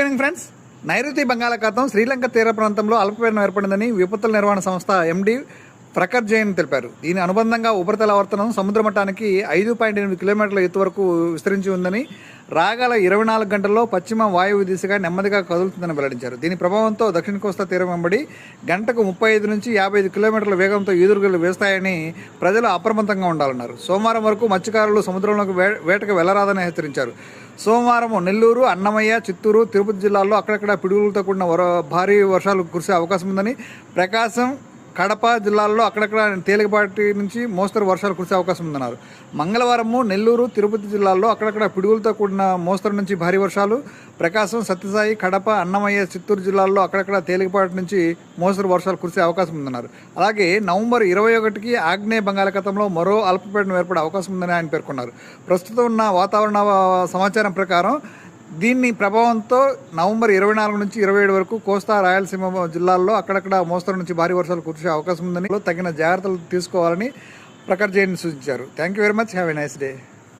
Friends నైరుతి బంగాళాఖాతం శ్రీలంక తీర ప్రాంతంలో అల్పపీడనం ఏర్పడిందని విపత్తుల నిర్వహణ సంస్థ ఎండి ప్రఖర్ జైన్ తెలిపారు. దీని అనుబంధంగా ఉపరితల ఆవర్తనం సముద్ర మట్టానికి ఐదు పాయింట్ ఎనిమిది కిలోమీటర్ల ఎత్తు వరకు విస్తరించి ఉందని రాగల ఇరవై నాలుగు గంటల్లో పశ్చిమ వాయువు దిశగా నెమ్మదిగా కదులుతుందని వెల్లడించారు. దీని ప్రభావంతో దక్షిణ కోస్తా తీరం వెంబడి గంటకు ముప్పై ఐదు నుంచి యాభై ఐదు కిలోమీటర్ల వేగంతో ఈదురుగలు వేస్తాయని ప్రజలు అప్రమత్తంగా ఉండాలన్నారు. సోమవారం వరకు మత్స్యకారులు సముద్రంలోకి వే వేటకు వెళ్ళరాదని హెచ్చరించారు. సోమవారం నెల్లూరు అన్నమయ్య చిత్తూరు తిరుపతి జిల్లాల్లో అక్కడక్కడ పిడుగులతో కూడిన వర భారీ వర్షాలు కురిసే అవకాశం ఉందని ప్రకాశం కడప జిల్లాల్లో అక్కడక్కడ తేలికపాటి నుంచి మోస్తరు వర్షాలు కురిసే అవకాశం ఉందన్నారు. మంగళవారము నెల్లూరు తిరుపతి జిల్లాల్లో అక్కడక్కడ పిడుగులతో కూడిన మోస్తరు నుంచి భారీ వర్షాలు ప్రకాశం సత్యసాయి కడప అన్నమయ్య చిత్తూరు జిల్లాల్లో అక్కడక్కడ తేలికపాటి నుంచి మోస్తరు వర్షాలు కురిసే అవకాశం ఉందన్నారు. అలాగే నవంబర్ ఇరవై ఒకటికి ఆగ్నేయ బంగాళాఖాతంలో మరో అల్పపీడనం ఏర్పడే అవకాశం ఉందని ఆయన పేర్కొన్నారు. ప్రస్తుతం ఉన్న వాతావరణ సమాచారం ప్రకారం దీన్ని ప్రభావంతో నవంబర్ ఇరవై నాలుగు నుంచి ఇరవై ఏడు వరకు కోస్తా రాయలసీమ జిల్లాల్లో అక్కడక్కడ మోస్తరు నుంచి భారీ వర్షాలు కురిసే అవకాశం ఉందని తగిన జాగ్రత్తలు తీసుకోవాలని ప్రఖర్ జైన్ సూచించారు. Thank you very much have a nice day